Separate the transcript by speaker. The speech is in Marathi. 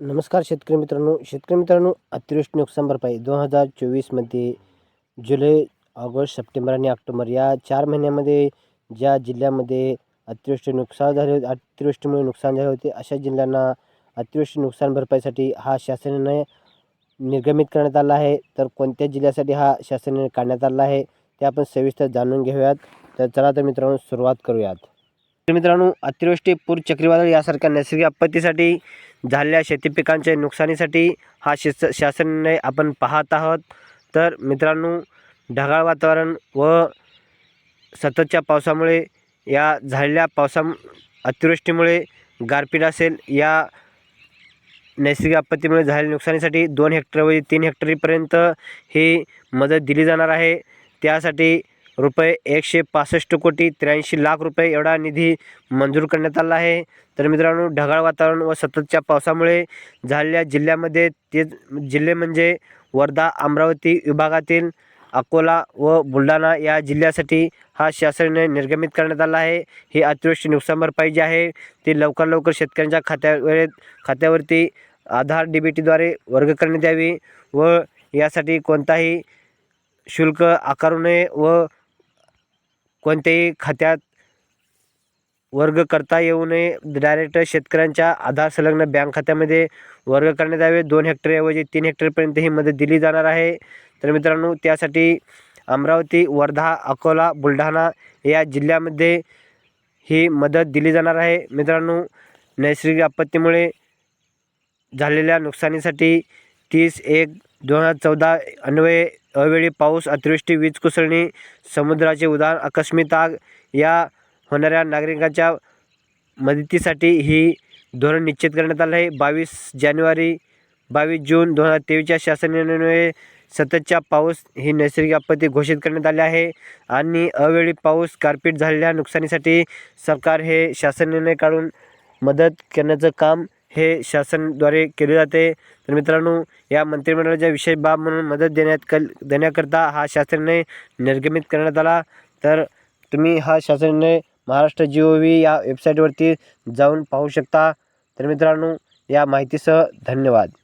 Speaker 1: नमस्कार शेतकरी मित्रांनो. शेतकरी मित्रांनो अतिवृष्टी नुकसान भरपाई दोन हजार चोवीसमध्ये जुलै ऑगस्ट सप्टेंबर आणि ऑक्टोबर या चार महिन्यामध्ये ज्या जिल्ह्यामध्ये अतिवृष्टी नुकसान झाले होते अतिवृष्टीमुळे नुकसान झाले होते अशा जिल्ह्यांना अतिवृष्टी नुकसान भरपाईसाठी हा शासनाने निर्गमित करण्यात आला आहे. तर कोणत्या जिल्ह्यासाठी हा शासनाने काढण्यात आला आहे ते आपण सविस्तर जाणून घेऊयात. तर चला तर मित्रांनो सुरुवात करूयात. मित्रांनो अतिवृष्टी पूर चक्रीवादळ यासारख्या नैसर्गिक आपत्तीसाठी झालेल्या शेती पिकांच्या नुकसानीसाठी हा शिस शासनाने आपण पाहत आहोत. तर मित्रांनो ढगाळ वातावरण व सततच्या पावसामुळे या झालेल्या पावसा अतिवृष्टीमुळे गारपीट असेल या नैसर्गिक आपत्तीमुळे झालेल्या नुकसानीसाठी दोन हेक्टरवरील तीन हेक्टरीपर्यंत ही मदत दिली जाणार आहे. त्यासाठी रुपये एकशे पासष्ट कोटी त्र्याऐंशी लाख रुपये एवढा निधी मंजूर करण्यात आला आहे. तर मित्रांनो ढगाळ वातावरण व सततच्या पावसामुळे झालेल्या जिल्ह्यामध्ये ते जिल्हे म्हणजे वर्धा अमरावती विभागातील अकोला व बुलढाणा या जिल्ह्यासाठी हा शासनाने निर्गमित करण्यात आला आहे. ही अतिवृष्टी नुकसान भरपाई जी आहे. ती लवकर लवकर शेतकऱ्यांच्या खात्यावर खात्यावरती आधार डी बी टीद्वारे वर्ग करण्यात यावी व यासाठी कोणताही शुल्क आकारू नये व कोणत्याही खात्यात वर्ग करता येऊ नये. डायरेक्ट शेतकऱ्यांच्या आधार संलग्न बँक खात्यामध्ये वर्ग करण्यात यावे. दोन हेक्टरऐवजी तीन हेक्टरपर्यंत ही मदत दिली जाणार आहे. तर मित्रांनो त्यासाठी अमरावती वर्धा अकोला बुलढाणा या जिल्ह्यामध्ये ही मदत दिली जाणार आहे. मित्रांनो नैसर्गिक आपत्तीमुळे झालेल्या नुकसानीसाठी तीस एक दोन हजार चौदा अन्वये अवेळी पाऊस अतिवृष्टी वीज कोसळणी समुद्राचे उदाहरण आकस्मिक आग या होणाऱ्या नागरिकांच्या मदतीसाठी ही धोरण निश्चित करण्यात आलं आहे. बावीस जानेवारी बावीस जून दोन हजार तेवीसच्या शासन निर्णयान्वये सततच्या पाऊस ही नैसर्गिक आपत्ती घोषित करण्यात आली आहे आणि अवेळी पाऊस गारपीट झालेल्या नुकसानीसाठी सरकार हे शासन निर्णय काढून मदत करण्याचं काम हे शासनद्वारे केले जाते. तर मित्रांनो या मंत्रिमंडळाच्या विशेष बाब म्हणून मदत देण्यात कल देण्याकरता हा शासनाने निर्गमित करण्यात आला. तर तुम्ही हा शासनाने महाराष्ट्र जी ओ व्ही या वेबसाईटवरती जाऊन पाहू शकता. तर मित्रांनो या माहितीसह धन्यवाद.